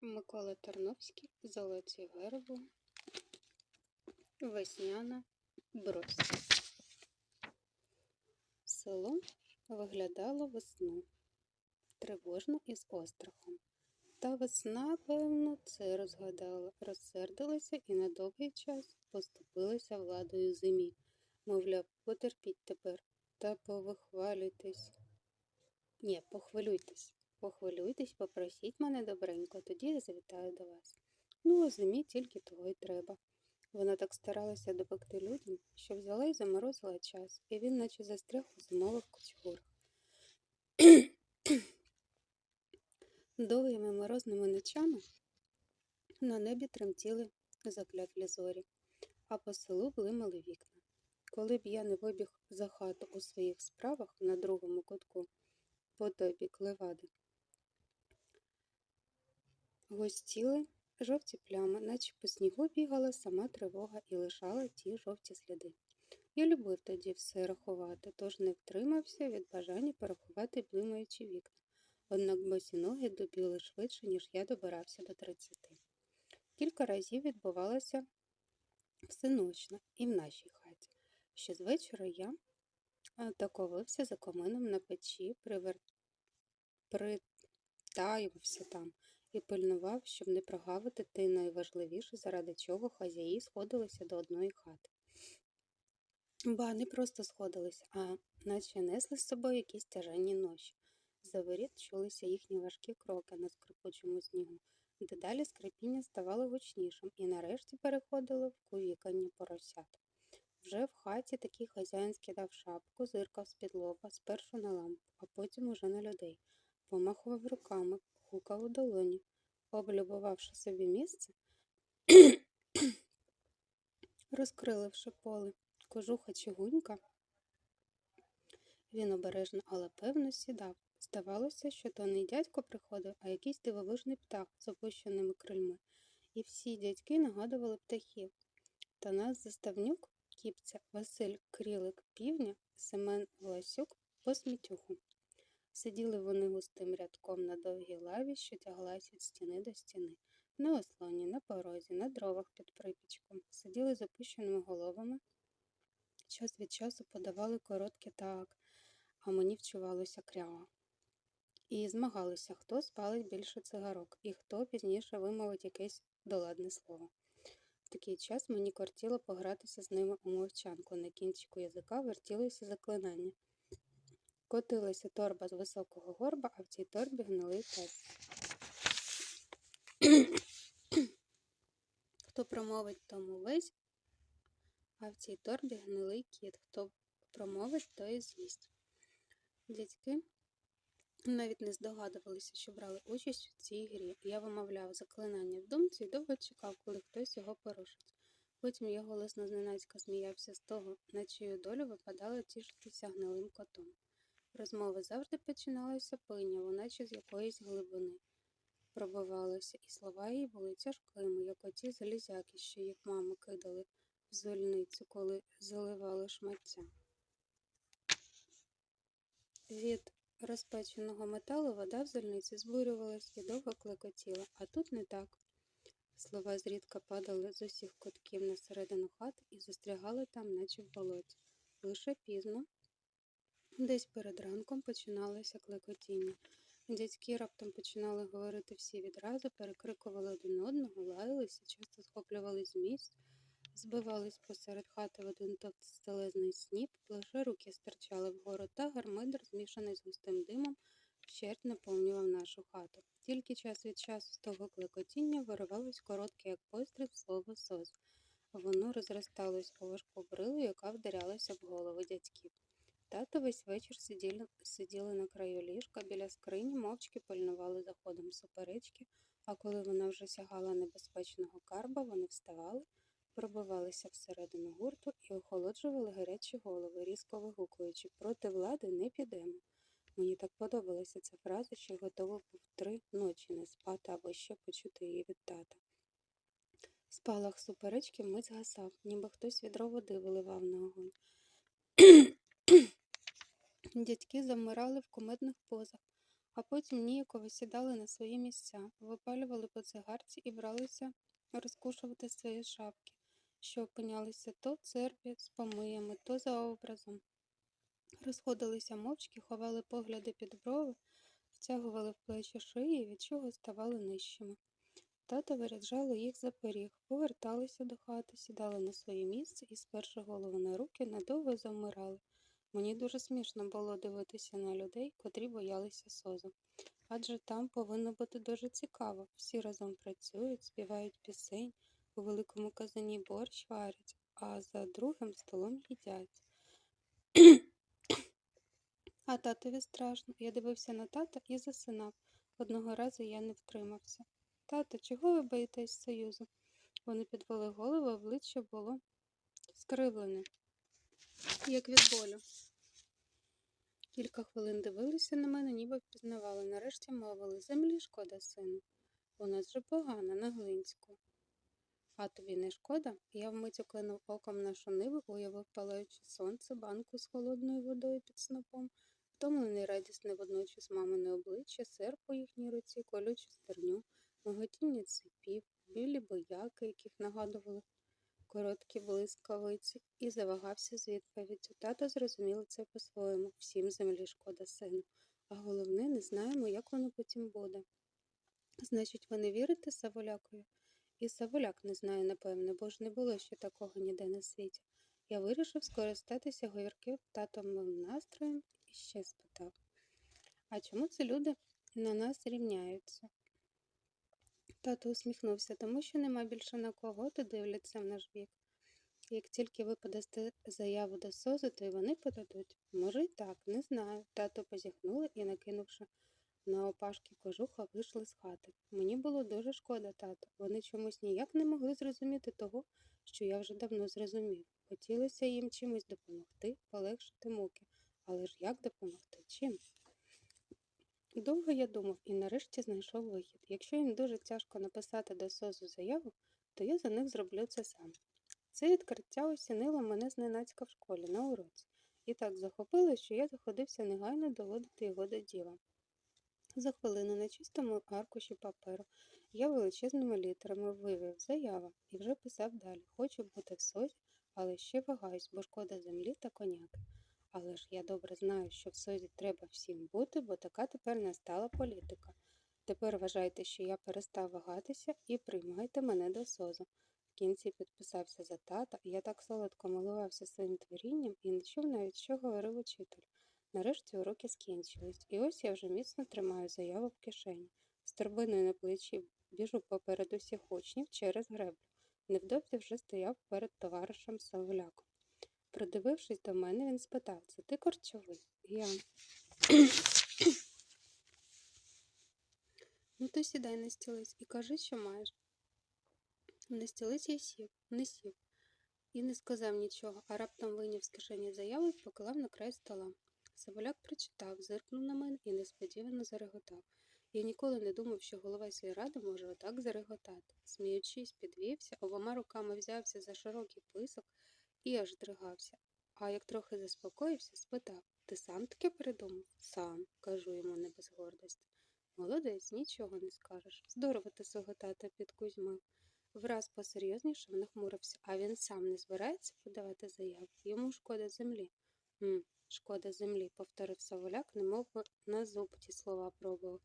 Микола Тарновський, Золоті верби, Весняна брось. Село виглядало весну, тривожно і з острахом. Та весна, певно, це розгадала, розсердилася і на довгий час поступилася владою зимі. Мовляв, потерпіть тепер та повихвалюйтесь. Ні, похвилюйтесь. Похвилюйтесь, попросіть мене добренько, тоді я завітаю до вас. Ну, а зимі тільки того й треба. Вона так старалася допекти людям, що взяла й заморозила час, і він наче застряг у зимових кучугурах. Довгими морозними ночами на небі тремтіли закляклі зорі, а по селу блимали вікна. Коли б я не вибіг за хату у своїх справах на другому кутку, по той бік гостіли жовті плями, наче по снігу бігала сама тривога і лишала ті жовті сліди. Я любив тоді все рахувати, тож не втримався від бажання порахувати блимаючі вікна. Однак босі ноги добіли швидше, ніж я добирався до тридцяти. Кілька разів відбувалося всеночно і в нашій хаті. Ще з вечора я е, таковився за комином на печі, привер... притаювався там і пильнував, щоб не прогавити те найважливіше, заради чого хазяї сходилися до одної хати. Ба не просто сходились, а наче несли з собою якісь тяженні ноші. За воріт чулися їхні важкі кроки на скрипучому снігу. Дедалі скрипіння ставало гучнішим і нарешті переходило в кувікання поросят. Вже в хаті такий хазяїн скидав шапку, зиркав з-під лоба, спершу на лампу, а потім уже на людей, помахував руками, гукав у долоні, облюбувавши собі місце, розкриливши поле, кожуха чи гунька, він обережно, але певно сідав. Здавалося, що то не дядько приходив, а якийсь дивовижний птах з опущеними крильми. І всі дядьки нагадували птахів. Танас Заставнюк, Кіпця, Василь Крілик Півня, Семен Власюк посмітюху. Сиділи вони густим рядком на довгій лаві, що тяглась від стіни до стіни, на ослоні, на порозі, на дровах під припічком. Сиділи з опущеними головами. Час від часу подавали коротке так, а мені вчувалося крява. І змагалися, хто спалить більше цигарок, і хто пізніше вимовить якесь доладне слово. В такий час мені кортіло погратися з ними у мовчанку. На кінчику язика вертілося заклинання. Котилася торба з високого горба, а в цій торбі гнилий пес. Хто промовить, тому весь, а в цій торбі гнилий кіт. Хто промовить, той з'їсть. Дядьки навіть не здогадувалися, що брали участь у цій грі. Я вимовляв заклинання в думці і довго чекав, коли хтось його порушить. Потім я голосно зненацька сміявся з того, на чию долю випадало тішитися гнилим котом. Розмови завжди починалися пиняво, наче з якоїсь глибини. Пробивалося, і слова її були тяжкими, як оті залізяки, що їх мами кидали в зольницю, коли заливали шмаття. Від розпеченого металу вода в зольниці збурювалась і довго клекотіла, а тут не так. Слова зрідка падали з усіх кутків на середину хати і застрягали там, наче в болоті. Лише пізно, десь перед ранком починалося клекотіння. Дядьки раптом починали говорити всі відразу, перекрикували один одного, лаялися, часто схоплювались з місць, збивались посеред хати в один товстелезний сніп, лише руки стирчали вгору, та гармидер, змішаний з густим димом, вщерть наповнював нашу хату. Тільки час від часу з того клекотіння виривалось коротке, як постріл, слово сос. Воно розросталось у важку брилу, яка вдарялася в голови дядьків. Тато весь вечір сиділи, сиділи на краю ліжка біля скрині, мовчки пильнували за ходом суперечки, а коли вона вже сягала небезпечного карба, вони вставали, пробивалися всередину гурту і охолоджували гарячі голови, різко вигукуючи проти влади не підемо. Мені так подобалася ця фраза, що готова був три ночі не спати або ще почути її від тата. Спалах суперечки мить згасав, ніби хтось відро води виливав на огонь. Дядьки замирали в кумедних позах, а потім ніяково сідали на свої місця, випалювали по цигарці і бралися розкушувати свої шапки, що опинялися то в церкві з помиями, то за образом. Розходилися мовчки, ховали погляди під брови, втягували в плечі шиї, від чого ставали нижчими. Тато виряджало їх за поріг, поверталися до хати, сідали на своє місце і, сперши голову на руки, надовго завмирали. Мені дуже смішно було дивитися на людей, котрі боялися созу. Адже там повинно бути дуже цікаво. Всі разом працюють, співають пісень, у великому казані борщ варять, а за другим столом їдять. А татові страшно. Я дивився на тата і засинав. Одного разу я не втримався. Тато, чого ви боїтесь Союзу? Вони підвели голову, обличчя було скривлене, як від болю. Кілька хвилин дивилися на мене, ніби впізнавали. Нарешті мовили землі шкода, сину. У нас же погано на Глинську. А тобі не шкода? Я вмить оклинув оком нашу ниву, уявив палаюче сонце, банку з холодною водою під снопом, втомлений радісне водночас мамине обличчя, серп у їхній руці, колючу стерню, миготіння ципів, білі бояки, яких нагадували короткі блискавиці, і завагався з відповіддю. Тато зрозуміли це по-своєму. Всім землі шкода сину. А головне, не знаємо, як воно потім буде. Значить, ви не вірите Саволякові? І Саволяк не знає, напевне, бо ж не було ще такого ніде на світі. Я вирішив скористатися говірким татовим настроєм і ще спитав. А чому це люди на нас рівняються? Тато усміхнувся, тому що нема більше на кого, то дивляться в наш бік. Як тільки ви подасте заяву до СОЗу, то й вони подадуть. Може, й так, не знаю. Тато позіхнули і, накинувши на опашки кожуха, вийшли з хати. Мені було дуже шкода, тато. Вони чомусь ніяк не могли зрозуміти того, що я вже давно зрозумів. Хотілося їм чимось допомогти, полегшити муки. Але ж як допомогти? Чим? Довго я думав і нарешті знайшов вихід. Якщо їм дуже тяжко написати до СОЗу заяву, то я за них зроблю це сам. Це відкриття осінило мене зненацька в школі на уроці, і так захопило, що я заходився негайно доводити його до діла. За хвилину на чистому аркуші паперу я величезними літерами вивів заява і вже писав далі. Хочу бути в созі, але ще вагаюсь, бо шкода землі та коняки. Але ж я добре знаю, що в созі треба всім бути, бо така тепер настала політика. Тепер вважайте, що я перестав вагатися і приймайте мене до созу. В кінці підписався за тата, я так солодко милувався своїм творінням і не чув навіть, що говорив учитель. Нарешті уроки скінчились, і ось я вже міцно тримаю заяву в кишені. З торбиною на плечі біжу поперед усіх учнів через греблю. Невдовзі вже стояв перед товаришем Савуляком. Придивившись до мене, він спитав, це ти корчовий? Я. ну, то сідай на стілець і кажи, що маєш. На стілець я сів, не сів і не сказав нічого, а раптом вийняв з кишені заяву і поклав на край стола. Саволяк прочитав, зиркнув на мене і несподівано зареготав. Я ніколи не думав, що голова сільради може отак зареготати. Сміючись, підвівся, обома руками взявся за широкий писок і аж дригався. А як трохи заспокоївся, спитав Ти сам таке придумав? Сам, кажу йому не без гордості. Молодець, нічого не скажеш. Здорово ти свого тата підкузьмив. Враз посерйознішав, нахмурився, а він сам не збирається подавати заяву. Йому шкода землі. «М, Шкода землі, повторив Саволяк, немов на зуб ті слова пробував.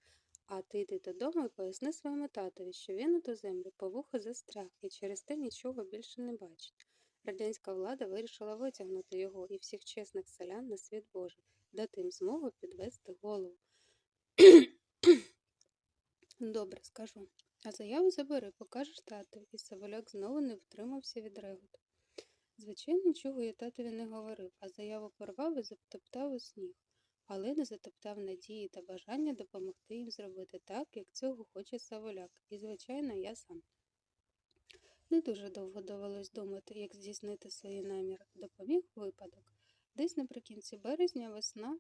А ти йди додому і поясни своєму татові, що він у ту землю по вухо застряг і через те нічого більше не бачить. Радянська влада вирішила витягнути його і всіх чесних селян на світ Божий, дати їм змогу підвести голову. Добре, скажу. А заяву забери, покажеш татові, і Саволяк знову не втримався від реготу. Звичайно, нічого я татові не говорив, а заяву порвав і затоптав у сніг, але не затоптав надії та бажання допомогти їм зробити так, як цього хоче Саволяк, і, звичайно, я сам. Не дуже довго довелось думати, як здійснити свої наміри. Допоміг випадок. Десь наприкінці березня весна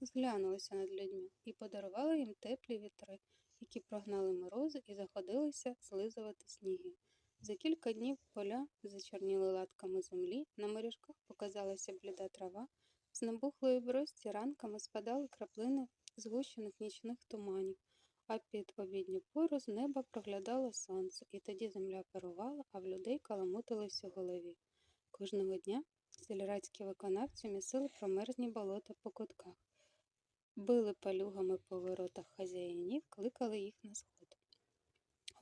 зглянулася над людьми і подарувала їм теплі вітри, які прогнали морози і заходилися злизувати сніги. За кілька днів поля зачорніли латками землі, на моріжках показалася бліда трава, з набухлої брості ранками спадали краплини згущених нічних туманів, а під обідню пору з неба проглядало сонце, і тоді земля парувала, а в людей каламутилось у голові. Кожного дня сільрадські виконавці місили промерзні болота по кутках, били палюгами по воротах хазяїнів, кликали їх на сход.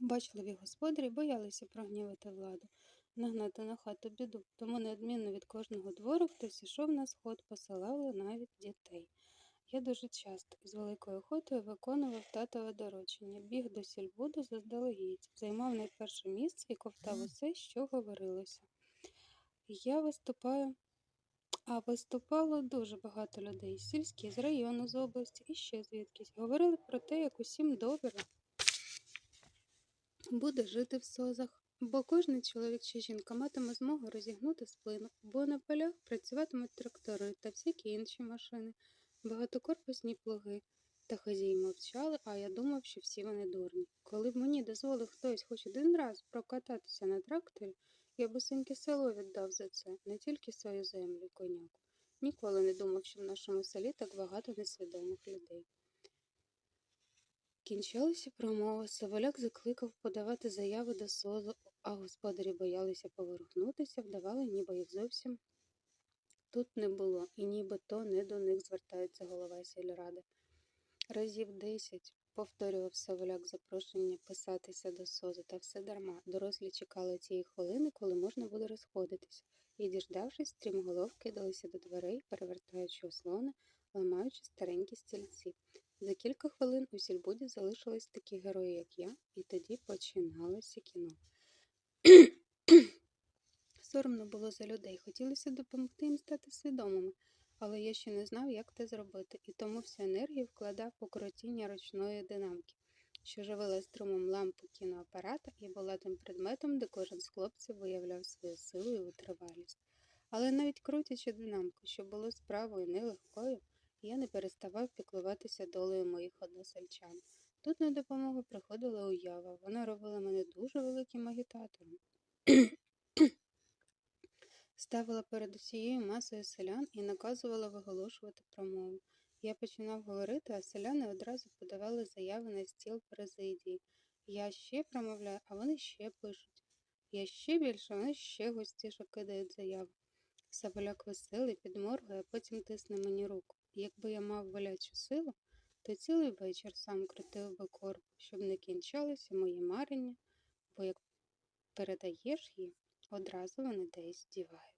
Обачливі господарі боялися прогнівати владу, нагнати на хату біду, тому неодмінно від кожного двору хтось ішов на сход, посилали навіть дітей. Я дуже часто з великою охотою виконував татове доручення, біг до сільбуду заздалегідь, займав найперше місце і ковтав усе, що говорилося. Я виступаю, а виступало дуже багато людей, сільські, з району, з області і ще звідкись. Говорили про те, як усім добре буде жити в созах, бо кожен чоловік чи жінка матиме змогу розігнути сплину, бо на полях працюватимуть трактори та всякі інші машини, багатокорпусні плуги. Та хазії мовчали, а я думав, що всі вони дурні. Коли б мені дозволив хтось хоч один раз прокататися на тракторі, я б усеньке село віддав за це, не тільки свою землю, коняку. Ніколи не думав, що в нашому селі так багато несвідомих людей. Кінчалася промова, Саволяк закликав подавати заяви до СОЗу, а господарі боялися поворухнутися, вдавали, ніби їх зовсім тут не було, і ніби то не до них звертається голова сільради. Разів десять повторював Саволяк запрошення писатися до СОЗу, та все дарма. Дорослі чекали цієї хвилини, коли можна буде розходитися, і, діждавшись, стрімголов кидалися до дверей, перевертаючи ослони, ламаючи старенькі стільці. За кілька хвилин у сільбуді залишились такі герої, як я, і тоді починалося кіно. Соромно було за людей, хотілося допомогти їм стати свідомими, але я ще не знав, як це зробити, і тому всю енергію вкладав у крутіння ручної динамки, що живила струмом лампу кіноапарата і була тим предметом, де кожен з хлопців виявляв свою силу і витривалість. Але навіть крутячи динамку, що було справою нелегкою, я не переставав піклуватися долею моїх односельчан. Тут на допомогу приходила уява, вона робила мене дуже великим агітатором. Ставила перед усією масою селян і наказувала виголошувати промову. Я починав говорити, а селяни одразу подавали заяви на стіл президії. Я ще промовляю, а вони ще пишуть. Я ще більше, вони ще густіше кидають заяву. Саволяк веселий, підморгує, а потім тисне мені руку. Якби я мав болячу силу, то цілий вечір сам крутив би корпу, щоб не кінчалося моє марення, бо як передаєш її, одразу вони десь дівають.